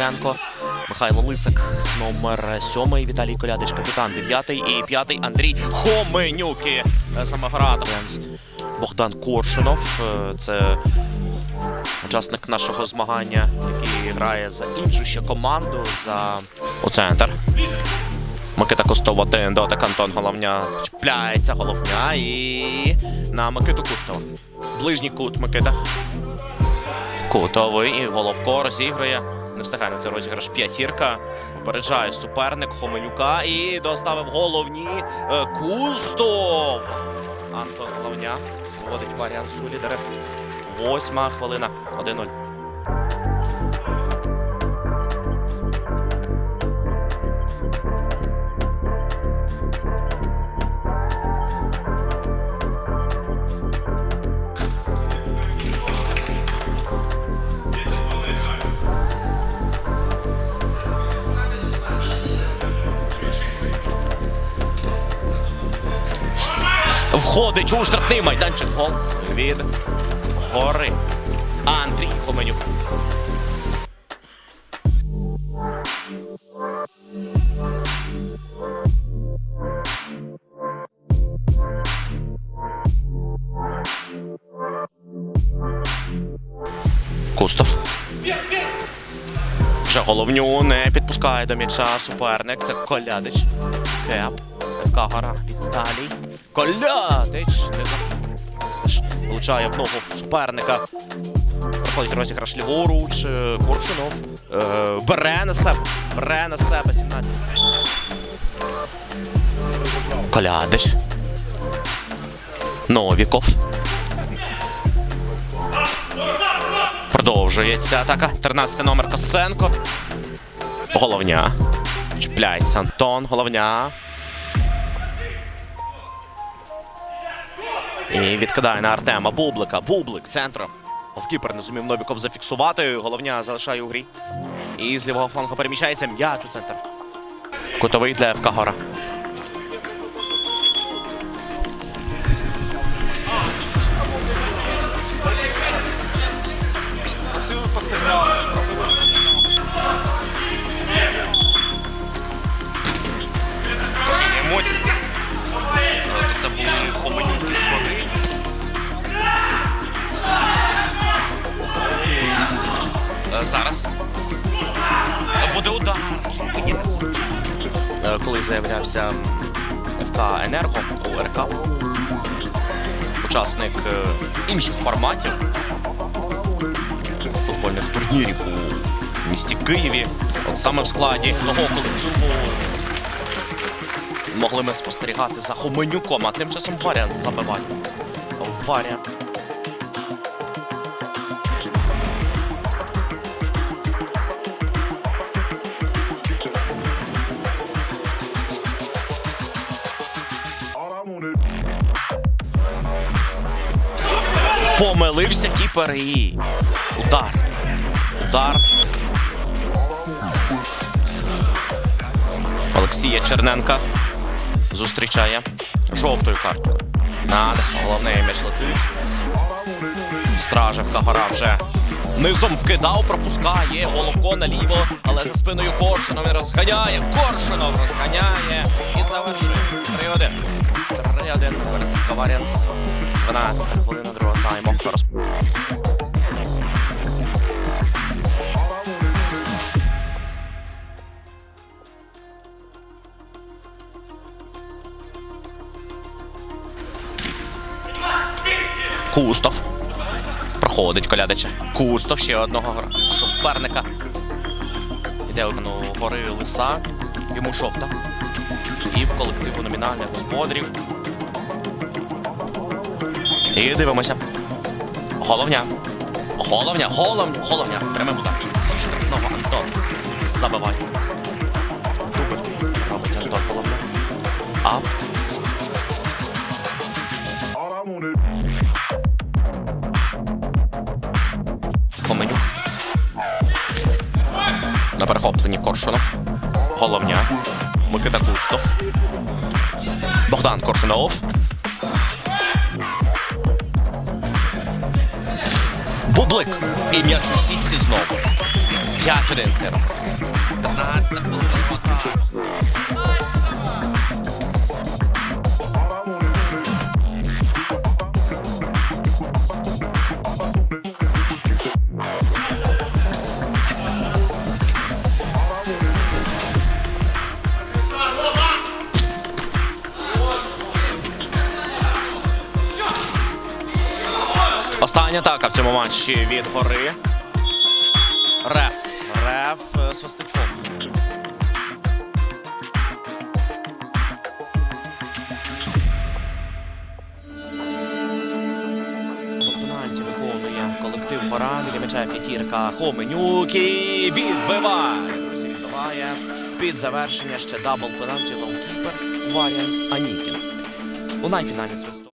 Денисенко. Михайло Лисак, номер сьомий. Віталій Колядич, капітан дев'ятий. І п'ятий Андрій Хоменюки. Самоград. Богдан Коршунов. Е, Це учасник нашого змагання, який грає за іншу ще команду за центр. Микита Кустов один дотик Антон Головня чіпляється головня і на Микиту Кустова. Ближній кут Микита. Кутовий і Головко розігрує. Не встигає на цей розіграш п'ятірка. Попереджає суперник Хоменюка і доставив головні е, Кустов. Антон Головня проводить варіант Сулідери. Восьма хвилина. 1-0. Входить у штрафний майданчик. Гол від гори. Андрій Хоменюк. Кустов. Вже головню не підпускає до м'яча суперник. Це Колядич. Кеп. Така гора. Віталій. Колядич. Влучає в ногу суперника. Проходить розіграш ліворуч. е, Коршунов. Е, бере на себе. Бере на себе 17. Колядич. Новіков. Продовжується атака. 13 номер Косенко. Головня. Чіпляється Антон. Головня. І відкидає на Артема Бублика. Бублик центром. Голкіпер не зумів Новіков зафіксувати. Головня залишає у грі. І з лівого флангу переміщається м'яч у центр. Кутовий для ФК Гора. Це були хоменюки Зараз. Буде удар. Е, Коли заявлявся ФК Енерго ОРК, учасник е, інших форматів футбольних турнірів у місті Києві, от саме в складі того колективу могли ми спостерігати за Хоменюком, а тим часом Варя забиває. Варя. Помилився кіпер і удар. Удар. Олексія Черненка зустрічає жовтою карткою. Над головний м'яч. Стражевка гора вже низом вкидав, пропускає Головко наліво, але за спиною Коршунов він розганяє. Коршунов розганяє і завершує 3-1. 3-1. Пересадка Варіанс. 12 хвилина тайму. Роз- Кустов. Проходить колядича. Кустов ще одного гра- суперника. Іде у гори лиса. Йому жовта. І в колективу номінальних господарів. І дивимося. Головня. Головня. Голом. Головня. Прямим удар. Зі штрафного Антон. Забиває. Дубль. Робить Антон Головня. А All I На перехопленні Коршунов. Головня. Микита Кустов. Богдан Коршунов. Бублик. І м'яч у сітці знову. 5-1 стирок. 15 хвилина Остання атака в цьому матчі від гори. Реф. Реф е, свистить фол. Пенальті виконує колектив гора. М'яча п'ятірка Хоменюк і відбиває. Під завершення ще дабл пенальті голкіпер Варіанс Анікін. Лунай фінальний свисток.